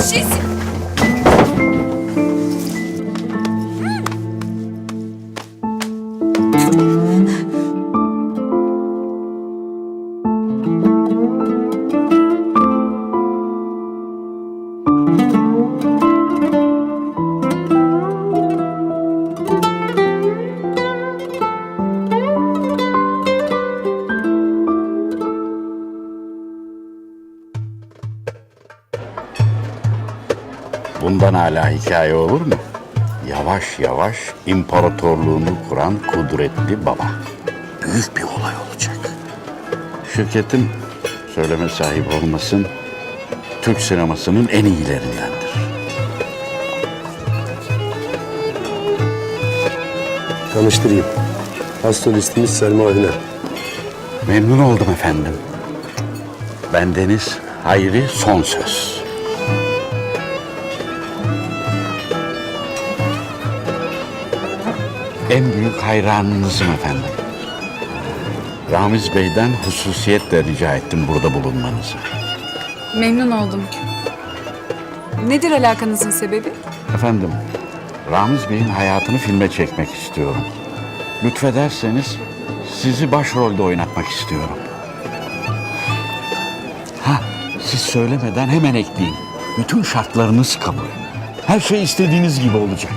Наші hala hikaye olur mu? Yavaş yavaş imparatorluğunu kuran kudretli baba. Büyük bir olay olacak. Şirketim söyleme sahip olmasın Türk sinemasının en iyilerindendir. Tanıştırayım. Astrolistimiz Selma Hüner. Memnun oldum efendim. Bendeniz Hayri Son Söz. En büyük hayranınızım efendim. Ramiz Bey'den hususiyetle rica ettim burada bulunmanızı. Memnun oldum. Nedir alakanızın sebebi? Efendim, Ramiz Bey'in hayatını filme çekmek istiyorum. Lütfederseniz sizi başrolde oynatmak istiyorum. Ha, siz söylemeden hemen ekleyin. Bütün şartlarınız kabul. Her şey istediğiniz gibi olacak.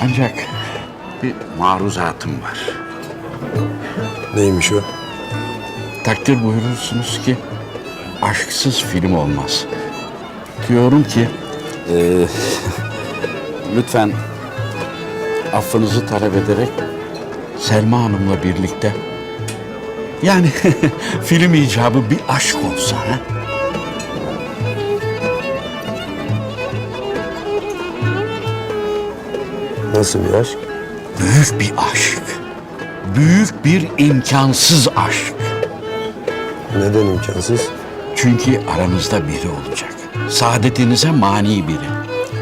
Ancak bir maruzatım var. Neymiş o? Takdir buyurursunuz ki aşksız film olmaz. Diyorum ki eee, lütfen affınızı talep ederek Selma Hanım'la birlikte yani film icabı bir aşk olsa ha? Nasıl bir aşk? Büyük bir aşk. Büyük bir imkansız aşk. Neden imkansız? Çünkü aranızda biri olacak. Saadetinize mani biri.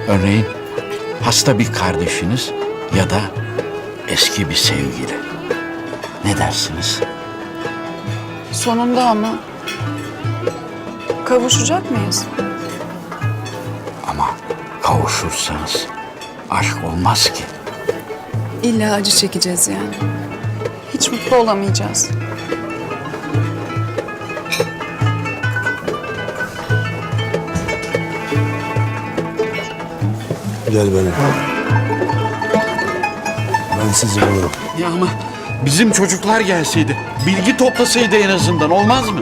Örneğin hasta bir kardeşiniz ya da eski bir sevgili. Ne dersiniz? Sonunda ama kavuşacak mıyız? Ama kavuşursanız aşk olmaz ki. İlla acı çekeceğiz yani. Hiç mutlu olamayacağız. Gel benimle. Ben sizi bulurum. Ya ama bizim çocuklar gelseydi, bilgi toplasaydı en azından olmaz mı?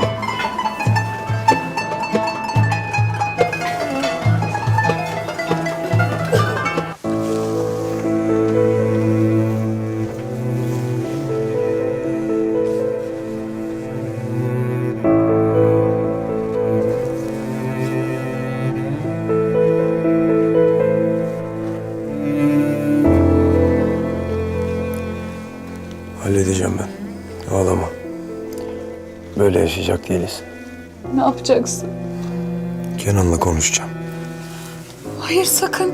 Yaşayacak değiliz. Ne yapacaksın? Kenan'la konuşacağım. Hayır sakın.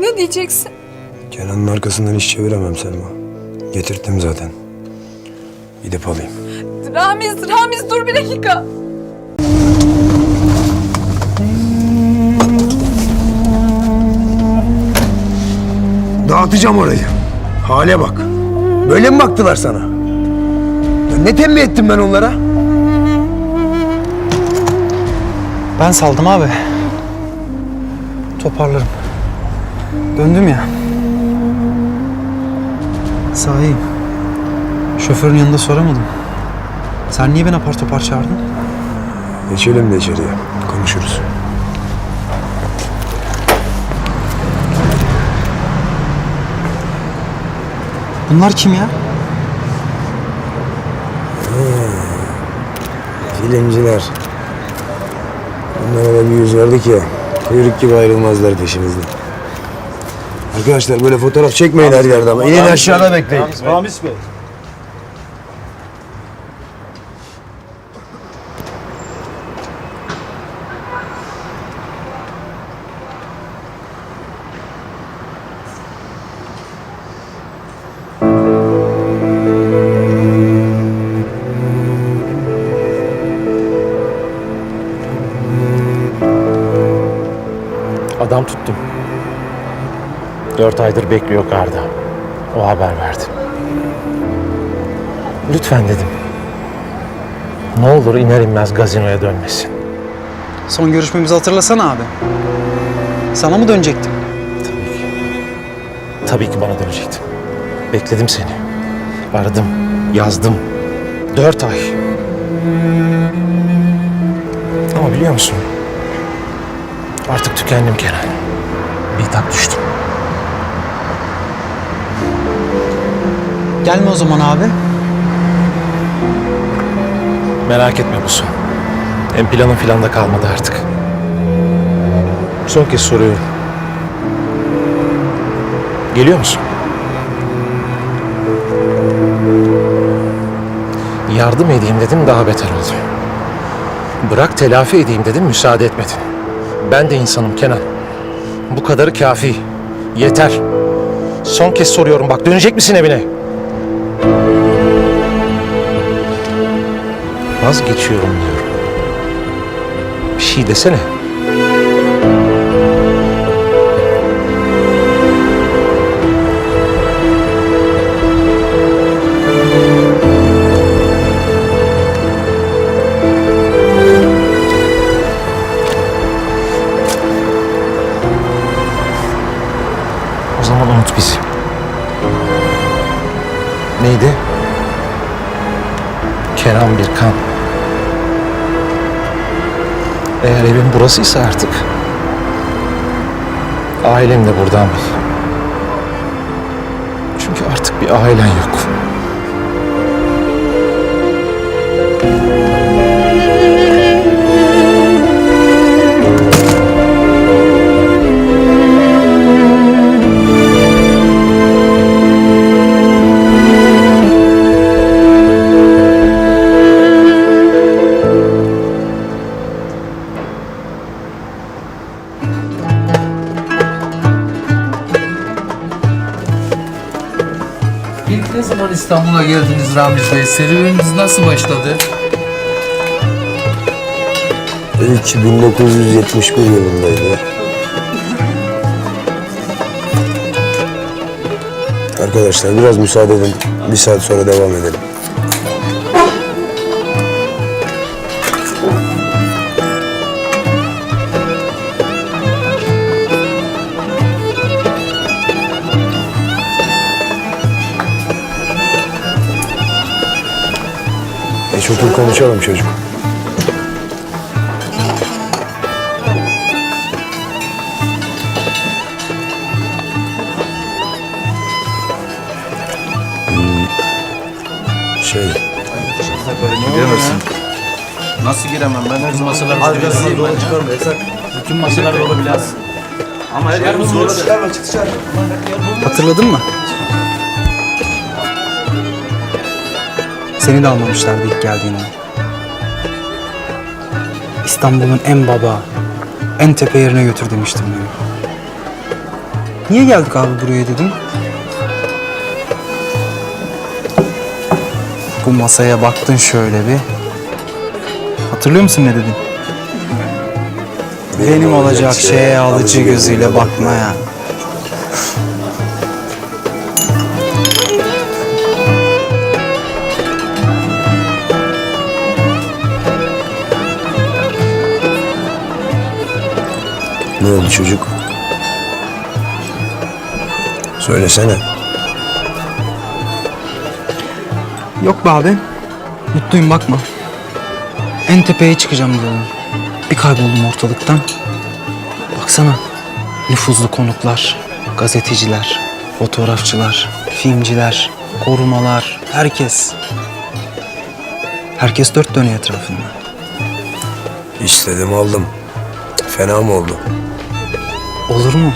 Ne diyeceksin? Kenan'ın arkasından iş çeviremem Selma. Getirttim zaten. Gidip alayım. Ramiz, Ramiz dur bir dakika. Dağıtacağım orayı. Hale bak. Böyle mi baktılar sana? Ya ne tembih ettim ben onlara? Ben saldım abi. Toparlarım. Döndüm ya. Sahi. Şoförün yanında soramadım. Sen niye beni apar topar çağırdın? Geçelim de içeriye. Konuşuruz. Bunlar kim ya? Filmciler. Onlara da bir yüz verdik ya. Kuyruk gibi ayrılmazlar peşimizden. Arkadaşlar böyle fotoğraf çekmeyin her yerde ama. İnin aşağıda bekleyin. Ramiz Bey. Dört aydır bekliyor garda. O haber verdi. Lütfen dedim. Ne olur iner inmez gazinoya dönmesin. Son görüşmemizi hatırlasana abi. Sana mı dönecektim? Tabii ki bana dönecektin. Bekledim seni. Aradım, yazdım. Dört ay. Ama biliyor musun? Artık tükendim Kenan. Bitap düştüm. Gelme o zaman abi. Merak etme son. Hem planın filan da kalmadı artık. Son kez soruyorum. Geliyor musun? Yardım edeyim dedim daha beter oldu. Bırak telafi edeyim dedim müsaade etmedin. Ben de insanım Kenan. Bu kadarı kafi. Yeter. Son kez soruyorum bak dönecek misin evine? Vazgeçiyorum diyorum. Bir şey desene. O zaman unut bizi. Neydi? Kenan Birkan. Eğer evin burasıysa artık ailen de buradan bil. Çünkü artık bir ailen yok. İlk ne zaman İstanbul'a geldiniz Ramiz Bey? Serüveniniz nasıl başladı? İlk 1971 yılındaydı. Arkadaşlar biraz müsaade edin. Bir saat sonra devam edelim. Otur konuşalım çocuk. Şey, Giremezsin. Nasıl giremem ben? Bütün masalar dolu birazıyım ben. Bütün masalar dolu biraz. Ama her yerimiz dolu. Hatırladın mı? Seni de almamışlardı ilk geldiğinde. İstanbul'un en baba, en tepe yerine götür demiştim beni. Niye geldik abi buraya dedim. Bu masaya baktın şöyle bir. Hatırlıyor musun ne dedin? Benim olacak şeye alıcı gözüyle bakmaya. Ne oldu çocuk? Söylesene. Yok be abi. Mutluyum bakma. En tepeye çıkacağım diyorum. Bir kayboldum ortalıktan. Baksana. Nüfuzlu konuklar, gazeteciler, fotoğrafçılar, filmciler, korumalar, herkes. Herkes dört dönüyor etrafında. İstedim aldım. Fena mı oldu? Olur mu?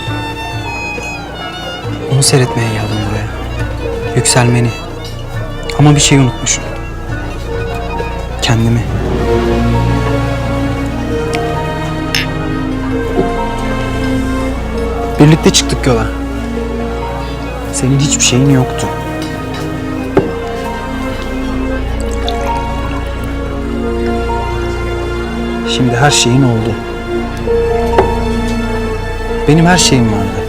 Onu seyretmeye geldim buraya. Yükselmeni. Ama bir şey unutmuşum. Kendimi. Birlikte çıktık yola. Senin hiçbir şeyin yoktu. Şimdi her şeyin oldu. Benim her şeyim vardı.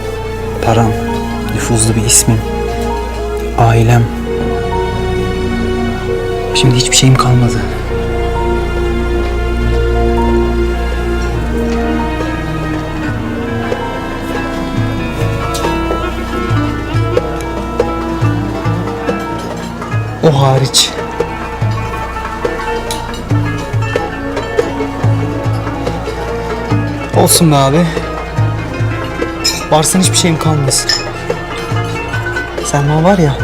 Param, nüfuzlu bir ismim, ailem. Şimdi hiçbir şeyim kalmadı. O hariç. Olsun be abi. Varsın hiçbir şeyim kalmasın. Selma var ya.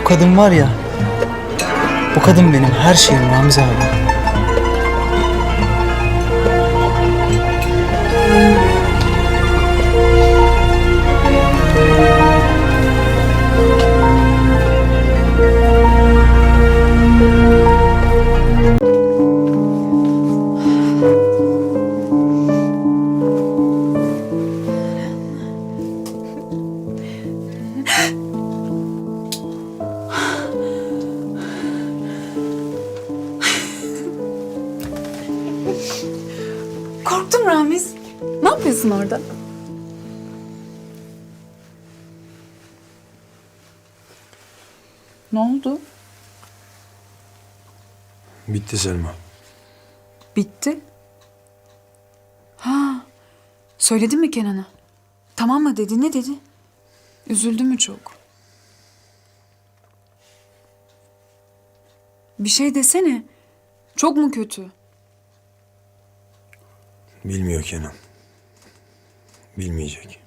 Bu kadın var ya. Bu kadın benim her şeyim Ramiz abi. Bitti Selma. Bitti. Ha, söyledin mi Kenan'a? Tamam mı dedi, ne dedi? Üzüldü mü çok? Bir şey desene. Çok mu kötü? Bilmiyor Kenan. Bilmeyecek.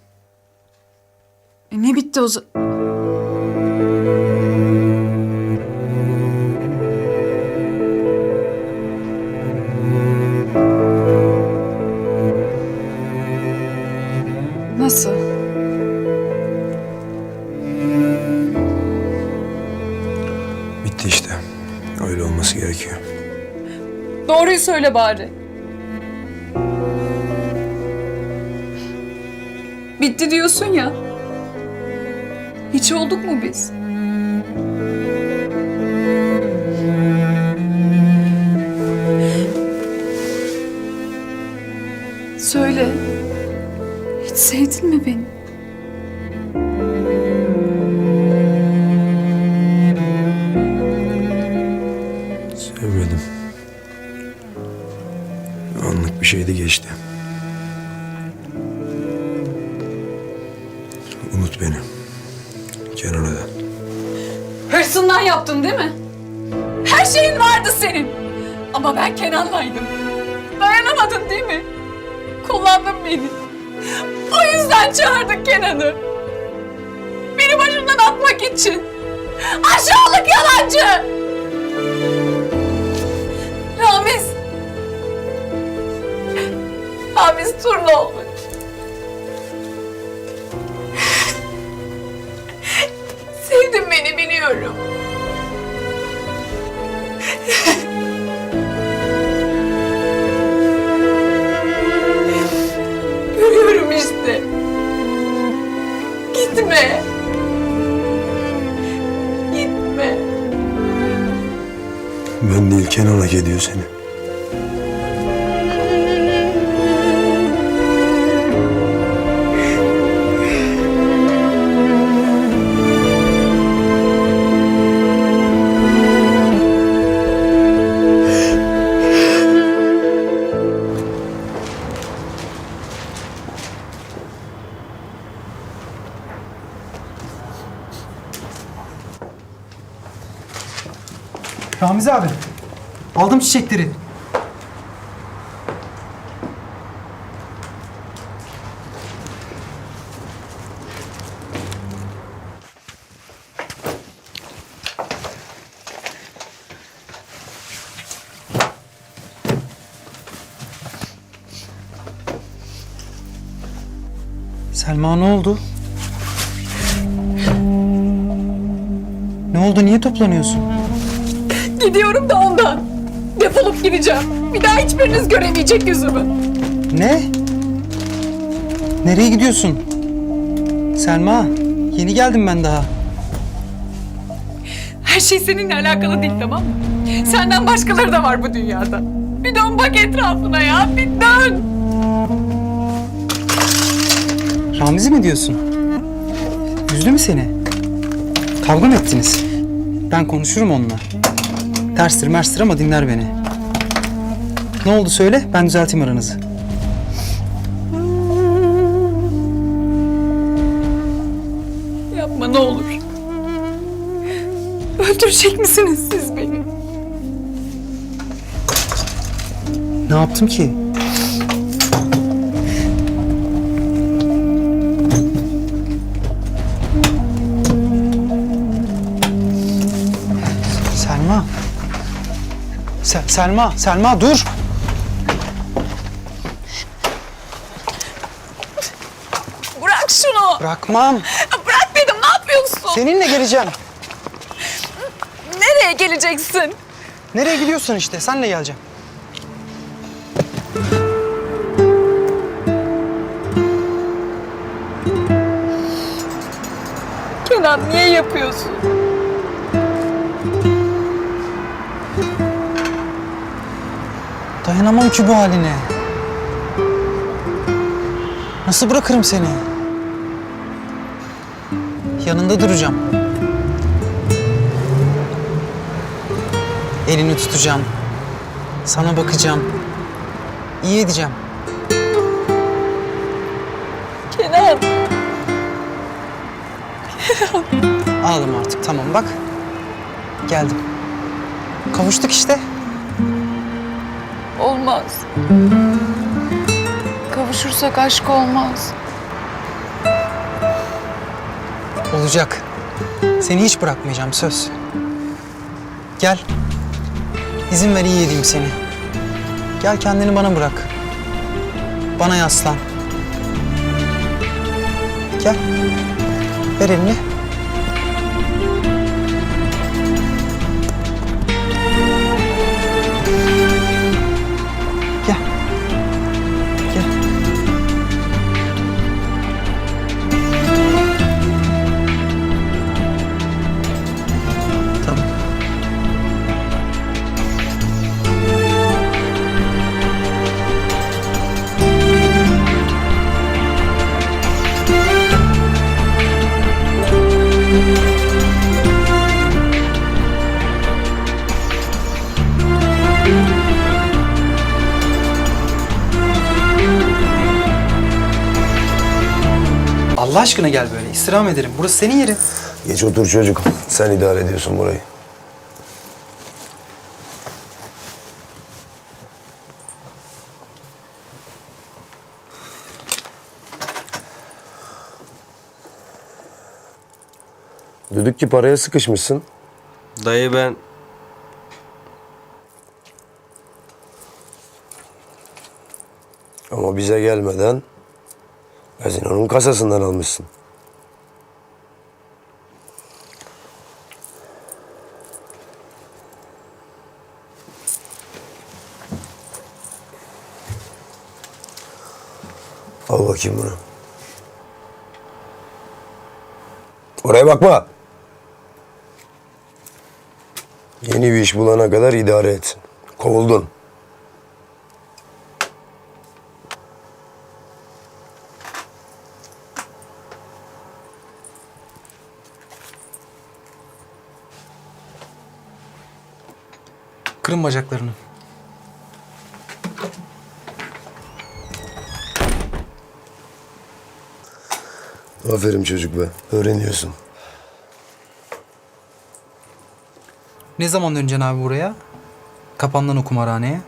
E ne bitti o zaman? Söyle bari. Bitti diyorsun ya. Hiç olduk mu biz? Söyle. Hiç sevdin mi beni? Şeydi geçti. Unut beni. Kenan'a da. Hırsından yaptın değil mi? Her şeyin vardı senin. Ama ben Kenan'laydım. Dayanamadın değil mi? Kullandın beni. O yüzden çağırdık Kenan'ı. Beni başından atmak için. Aşağılık yalancı! Ramiz Turnoğlu. Sevdin beni biliyorum. Görüyorum işte. Gitme. Ben değil Kenan hak ediyor seni. Ramiz abi. Aldım çiçekleri. Selma ne oldu? Ne oldu? Niye toplanıyorsun? Gidiyorum da ondan. Defolup gideceğim. Bir daha hiçbiriniz göremeyecek yüzümü. Ne? Nereye gidiyorsun? Selma, yeni geldim ben daha. Her şey seninle alakalı değil tamam mı? Senden başkaları da var bu dünyada. Bir dön bak etrafına ya, bir dön. Ramiz'i mi diyorsun? Üzdü mü seni? Kavga mı ettiniz? Ben konuşurum onunla. Terstir merstir ama dinler beni. Ne oldu söyle, ben düzelteyim aranızı. Yapma ne olur. Öldürecek misiniz siz beni? Ne yaptım ki? Selma, Selma dur. Bırak şunu. Bırakmam. Bırak dedim ne yapıyorsun? Seninle geleceğim. Nereye geleceksin? Nereye gidiyorsun işte? Senle geleceğim. Kenan niye yapıyorsun? Dayanamam ki bu haline. Nasıl bırakırım seni? Yanında duracağım. Elini tutacağım. Sana bakacağım. İyi edeceğim. Kenan. Ağlama artık tamam bak. Geldim. Kavuştuk işte. Olmaz. Kavuşursak aşk olmaz. Olacak. Seni hiç bırakmayacağım söz. Gel. İzin ver iyi edeyim seni. Gel kendini bana bırak. Bana yaslan. Gel. Ver elini. Allah aşkına gel böyle. İstirham ederim. Burası senin yerin. Geç otur çocuk. Sen idare ediyorsun burayı. Düdük ki paraya sıkışmışsın. Dayı ben Ama bize gelmeden gazinonun kasasından almışsın. Al bakayım bunu. Oraya bakma. Yeni bir iş bulana kadar idare et. Kovuldun. Kırın bacaklarını. Aferin çocuk be. Öğreniyorsun. Ne zaman döneceksin abi buraya? Kapandan o kumarhaneye.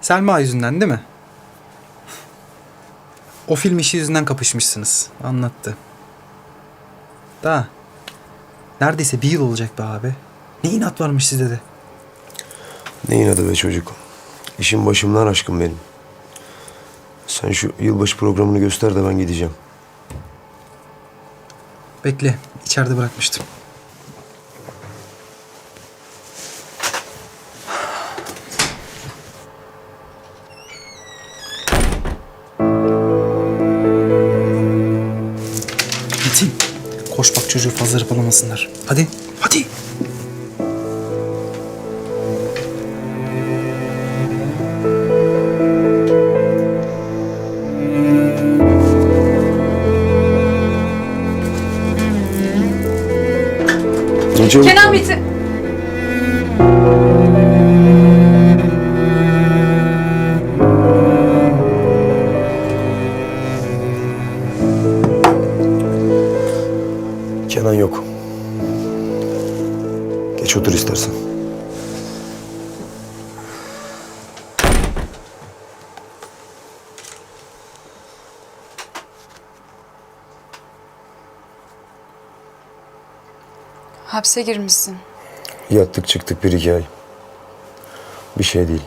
Selma yüzünden değil mi? O film işi yüzünden kapışmışsınız. Anlattı. Da. Neredeyse bir yıl olacak be abi. Ne inat varmış sizde de. Neyin adı be çocuk? İşin başımdan aşkım benim. Sen şu yılbaşı programını göster de ben gideceğim. Bekle. içeride bırakmıştım. fazla hırpalamasınlar. Hadi, hadi. Kenan Bey'ti. Hapse girmişsin. Yattık çıktık bir iki ay. Bir şey değil.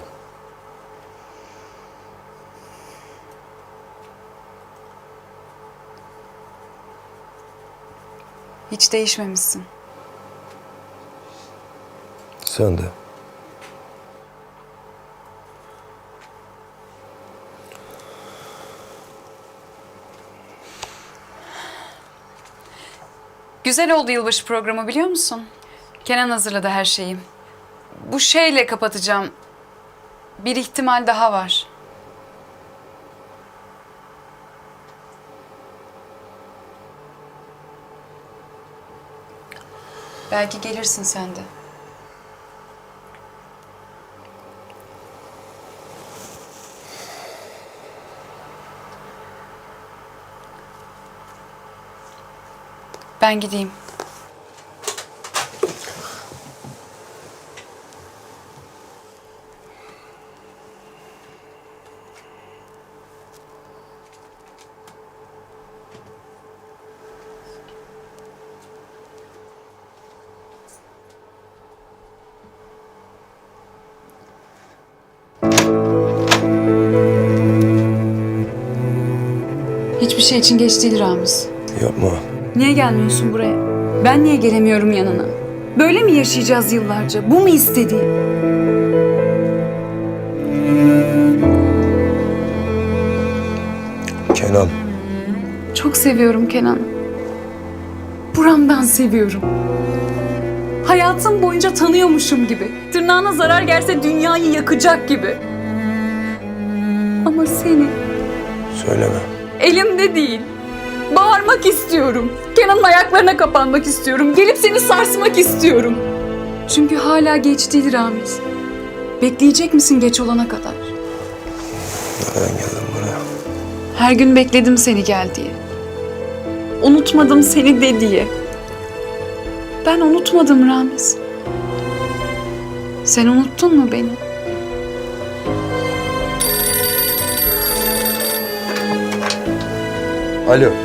Hiç değişmemişsin. Sen de. Güzel oldu yılbaşı programı biliyor musun? Kenan hazırladı her şeyi. Bu şeyle kapatacağım. Bir ihtimal daha var. Belki gelirsin sen de. Ben gideyim. Hiçbir şey için geç değil Ramiz. Yapma. Niye gelmiyorsun buraya? Ben niye gelemiyorum yanına? Böyle mi yaşayacağız yıllarca? Bu mu istediğin? Kenan. Çok seviyorum Kenan. Buramdan seviyorum. Hayatım boyunca tanıyormuşum gibi. Tırnağına zarar gelse dünyayı yakacak gibi. Ama seni Söyleme. elimde değil. Bağırmak istiyorum. Kenan'ın ayaklarına kapanmak istiyorum. Gelip seni sarsmak istiyorum. Çünkü hala geç değil Ramiz. Bekleyecek misin geç olana kadar? Nereden geldin buraya? Her gün bekledim seni gel diye. Unutmadım seni de diye. Ben unutmadım Ramiz. Sen unuttun mu beni? Alo.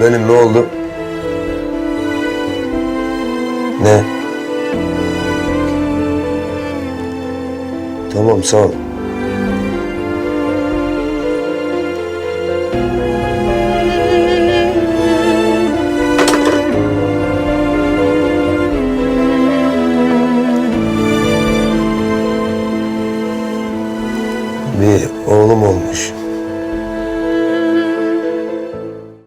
Benim ne oldu? Ne? Tamam sağ ol.